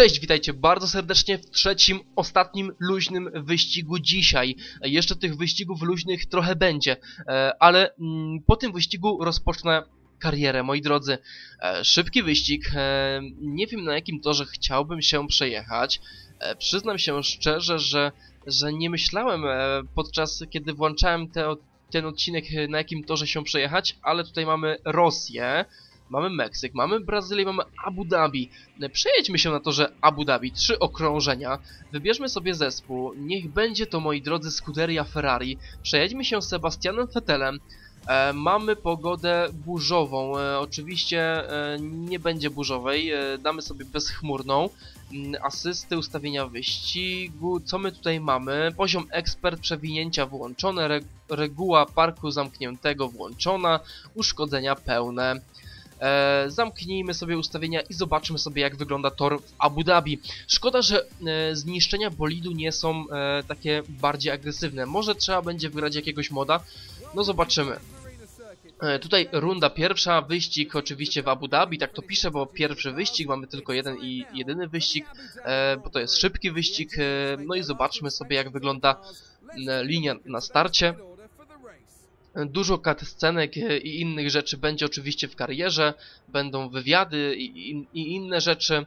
Cześć, witajcie bardzo serdecznie w trzecim, ostatnim luźnym wyścigu dzisiaj. Jeszcze tych wyścigów luźnych trochę będzie, e, ale mm, po tym wyścigu rozpocznę karierę, moi drodzy. E, Szybki wyścig, e, nie wiem na jakim torze chciałbym się przejechać. Przyznam się szczerze, że, że nie myślałem podczas kiedy włączałem te, ten odcinek na jakim torze się przejechać, ale tutaj mamy Rosję. Mamy Meksyk, mamy Brazylię, mamy Abu Dhabi. Przejedźmy się na torze Abu Dhabi, trzy okrążenia. Wybierzmy sobie zespół. Niech będzie to, moi drodzy, Scuderia Ferrari. Przejedźmy się z Sebastianem Vettelem. E, mamy pogodę burzową. E, oczywiście e, nie będzie burzowej. E, damy sobie bezchmurną. Mm, Asysty, ustawienia wyścigu. Co my tutaj mamy? Poziom ekspert, przewinięcia włączone. Re reguła parku zamkniętego włączona. Uszkodzenia pełne. E, zamknijmy sobie ustawienia i zobaczmy sobie jak wygląda tor w Abu Dhabi. Szkoda, że e, zniszczenia bolidu nie są e, takie bardziej agresywne. Może trzeba będzie wygrać jakiegoś moda? No zobaczymy. E, Tutaj runda pierwsza, wyścig oczywiście w Abu Dhabi, tak to piszę, bo pierwszy wyścig, mamy tylko jeden i jedyny wyścig, e, bo to jest szybki wyścig, e, no i zobaczmy sobie jak wygląda linia na starcie. Dużo cutscenek e, i innych rzeczy będzie oczywiście w karierze, będą wywiady i, i, i inne rzeczy.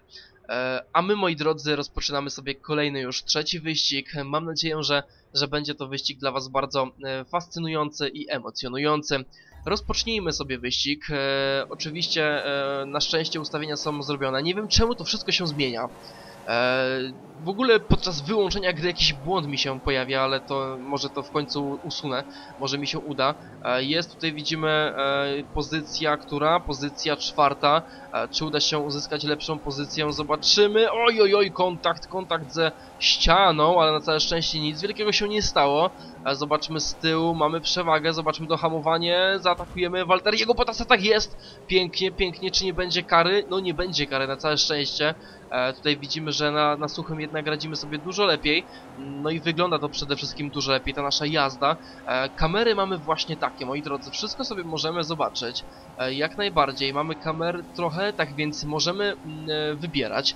E, A my, moi drodzy, rozpoczynamy sobie kolejny już trzeci wyścig. Mam nadzieję, że, że będzie to wyścig dla Was bardzo e, fascynujący i emocjonujący. Rozpocznijmy sobie wyścig. Oczywiście na szczęście ustawienia są zrobione. Nie wiem czemu to wszystko się zmienia. W ogóle podczas wyłączenia gry jakiś błąd mi się pojawia, ale to może to w końcu usunę, może mi się uda. E, jest tutaj widzimy e, pozycja, która? Pozycja czwarta. E, czy uda się uzyskać lepszą pozycję? Zobaczymy. Oj, oj, oj, kontakt, kontakt ze ścianą, ale na całe szczęście nic wielkiego się nie stało. Zobaczmy z tyłu, mamy przewagę, zobaczmy to hamowanie, zaatakujemy Walteriego Bottasa, tak jest! Pięknie, pięknie, czy nie będzie kary? No nie będzie kary, na całe szczęście. Tutaj widzimy, że na, na suchym jednak radzimy sobie dużo lepiej. No i wygląda to przede wszystkim dużo lepiej, ta nasza jazda. E, kamery mamy właśnie takie, moi drodzy, wszystko sobie możemy zobaczyć. E, jak najbardziej, mamy kamer trochę, tak więc możemy mm, e, wybierać.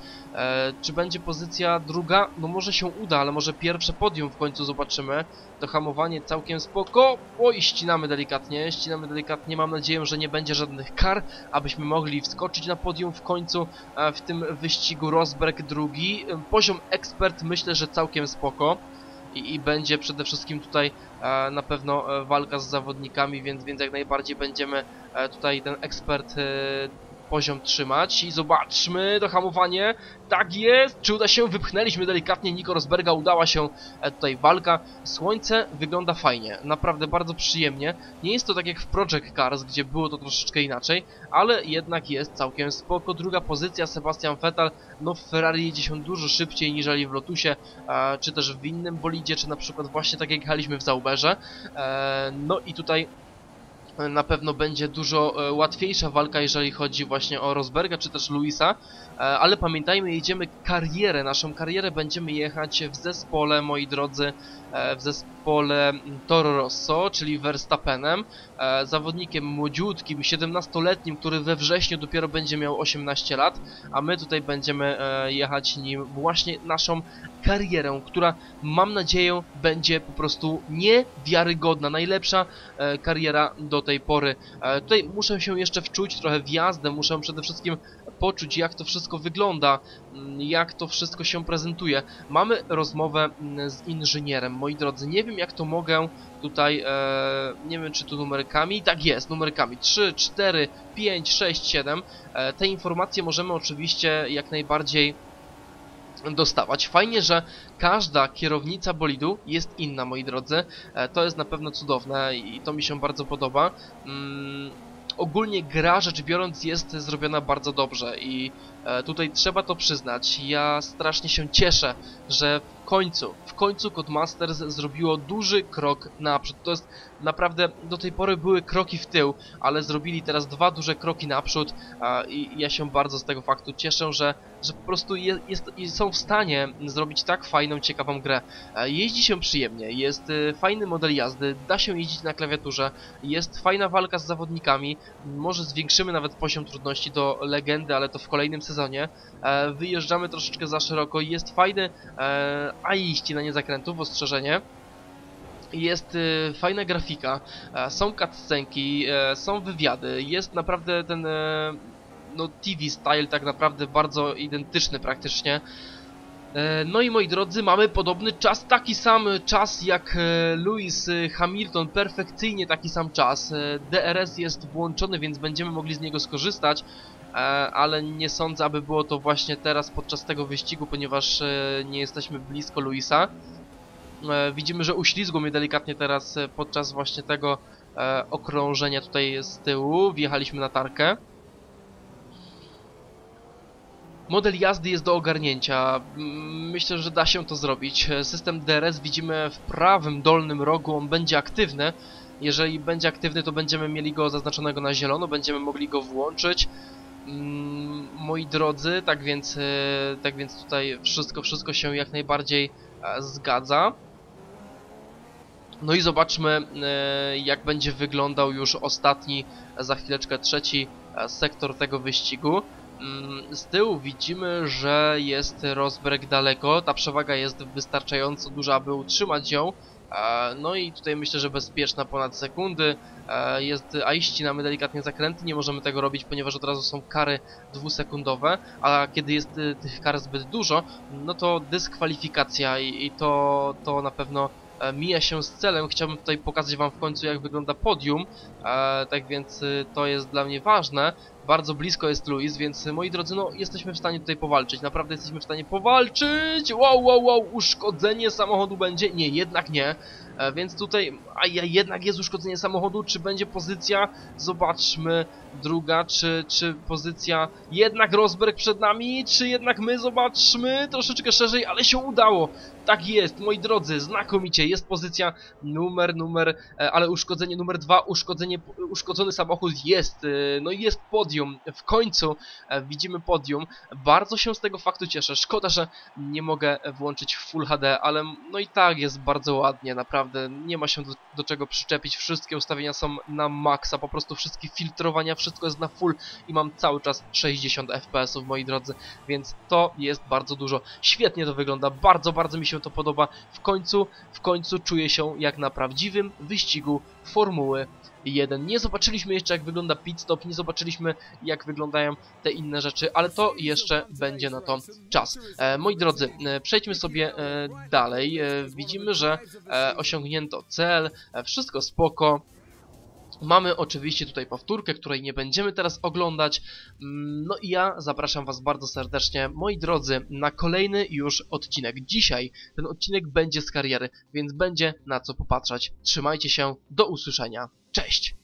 Czy będzie pozycja druga? No może się uda, ale może pierwsze podium w końcu zobaczymy. To hamowanie całkiem spoko. Oj, ścinamy delikatnie, ścinamy delikatnie. Mam nadzieję, że nie będzie żadnych kar, abyśmy mogli wskoczyć na podium w końcu w tym wyścigu Rosberg drugi. Poziom ekspert myślę, że całkiem spoko. I, i będzie przede wszystkim tutaj e, na pewno e, walka z zawodnikami, więc, więc jak najbardziej będziemy e, tutaj ten ekspert e, poziom trzymać i zobaczmy to hamowanie, tak jest, czy uda się, wypchnęliśmy delikatnie Nico Rosberga, udała się e, tutaj walka, słońce wygląda fajnie, naprawdę bardzo przyjemnie, nie jest to tak jak w Project Cars, gdzie było to troszeczkę inaczej, ale jednak jest całkiem spoko, druga pozycja Sebastian Vettel, no w Ferrari jedzie się dużo szybciej niżeli w Lotusie, e, czy też w innym bolidzie, czy na przykład właśnie tak jak jechaliśmy w Zauberze, e, no i tutaj na pewno będzie dużo e, łatwiejsza walka, jeżeli chodzi właśnie o Rosberga czy też Luisa, ale pamiętajmy, jedziemy karierę, naszą karierę będziemy jechać w zespole, moi drodzy, e, w zespole Toro Rosso, czyli Verstappenem, e, zawodnikiem młodziutkim, 17-letnim, który we wrześniu dopiero będzie miał 18 lat, a my tutaj będziemy e, jechać nim właśnie naszą karierę, która mam nadzieję będzie po prostu niewiarygodna, najlepsza e, kariera do tej pory. E, tutaj muszę się jeszcze wczuć trochę w jazdę, muszę przede wszystkim poczuć jak to wszystko wygląda, mm, jak to wszystko się prezentuje. Mamy rozmowę mm, z inżynierem, moi drodzy, nie wiem jak to mogę tutaj, e, nie wiem czy tu numerkami, tak jest, numerkami 3, 4, 5, 6, 7. E, te informacje możemy oczywiście jak najbardziej dostawać. Fajnie, że każda kierownica bolidu jest inna, moi drodzy. E, to jest na pewno cudowne i to mi się bardzo podoba. Mm, ogólnie gra, rzecz biorąc, jest zrobiona bardzo dobrze i tutaj trzeba to przyznać. Ja strasznie się cieszę, że w końcu, w końcu Codemasters zrobiło duży krok naprzód. To jest naprawdę, do tej pory były kroki w tył, ale zrobili teraz dwa duże kroki naprzód i ja się bardzo z tego faktu cieszę, że, że po prostu je, jest, i są w stanie zrobić tak fajną, ciekawą grę. E, Jeździ się przyjemnie, jest e, fajny model jazdy, da się jeździć na klawiaturze, jest fajna walka z zawodnikami, może zwiększymy nawet poziom trudności do legendy, ale to w kolejnym sezonie sezonie. E, wyjeżdżamy troszeczkę za szeroko, jest fajny, e, a i ścinanie zakrętów, ostrzeżenie. Jest y, fajna grafika, e, są cutscenki, e, są wywiady, jest naprawdę ten e, no TV style tak naprawdę bardzo identyczny praktycznie. No i moi drodzy, mamy podobny czas, taki sam czas jak Lewis Hamilton, perfekcyjnie taki sam czas. DRS jest włączony, więc będziemy mogli z niego skorzystać, ale nie sądzę, aby było to właśnie teraz podczas tego wyścigu, ponieważ e, nie jesteśmy blisko Luisa. E, Widzimy, że uślizgło mnie delikatnie teraz e, podczas właśnie tego e, okrążenia tutaj z tyłu. Wjechaliśmy na tarkę. Model jazdy jest do ogarnięcia. Myślę, że da się to zrobić. E, System DRS widzimy w prawym dolnym rogu, on będzie aktywny. Jeżeli będzie aktywny, to będziemy mieli go zaznaczonego na zielono, będziemy mogli go włączyć. Mm, Moi drodzy, tak więc, e, tak więc tutaj wszystko, wszystko się jak najbardziej e, zgadza. No i zobaczmy, e, jak będzie wyglądał już ostatni, za chwileczkę trzeci sektor tego wyścigu. Mm, Z tyłu widzimy, że jest Rosberg daleko, ta przewaga jest wystarczająco duża, aby utrzymać ją. E, No i tutaj myślę, że bezpieczna ponad sekundy. E, Jest, a i ścinamy delikatnie zakręty, nie możemy tego robić, ponieważ od razu są kary dwusekundowe, a kiedy jest y, tych kar zbyt dużo, no to dyskwalifikacja i, i to, to na pewno e, mija się z celem. Chciałbym tutaj pokazać wam w końcu jak wygląda podium, e, tak więc y, to jest dla mnie ważne. Bardzo blisko jest Luis, więc moi drodzy, no jesteśmy w stanie tutaj powalczyć. Naprawdę jesteśmy w stanie powalczyć! Wow, wow, wow, uszkodzenie samochodu będzie? Nie, jednak nie. E, więc tutaj, a jednak jest uszkodzenie samochodu, czy będzie pozycja? Zobaczmy, druga, czy, czy pozycja jednak Rosberg przed nami, czy jednak my? Zobaczmy troszeczkę szerzej, ale się udało. Tak jest, moi drodzy, znakomicie, jest pozycja numer, numer, e, ale uszkodzenie numer dwa, uszkodzenie, uszkodzony samochód jest, e, no i jest podium, w końcu widzimy podium, bardzo się z tego faktu cieszę, szkoda, że nie mogę włączyć Full HD, ale no i tak jest bardzo ładnie, naprawdę, nie ma się do, do czego przyczepić, wszystkie ustawienia są na maksa, po prostu wszystkie filtrowania, wszystko jest na full i mam cały czas 60 fps moi drodzy, więc to jest bardzo dużo, świetnie to wygląda, bardzo, bardzo mi się to podoba, w końcu, w końcu czuję się jak na prawdziwym wyścigu Formuły 1. Nie zobaczyliśmy jeszcze jak wygląda pit stop, nie zobaczyliśmy jak wyglądają te inne rzeczy, ale to jeszcze będzie na to czas. E, moi drodzy, e, przejdźmy sobie e, dalej. E, widzimy, że e, osiągnięto cel, e, wszystko spoko. Mamy oczywiście tutaj powtórkę, której nie będziemy teraz oglądać. Mm, No i ja zapraszam Was bardzo serdecznie, moi drodzy, na kolejny już odcinek. Dzisiaj ten odcinek będzie z kariery, więc będzie na co popatrzeć. Trzymajcie się, do usłyszenia. Cześć!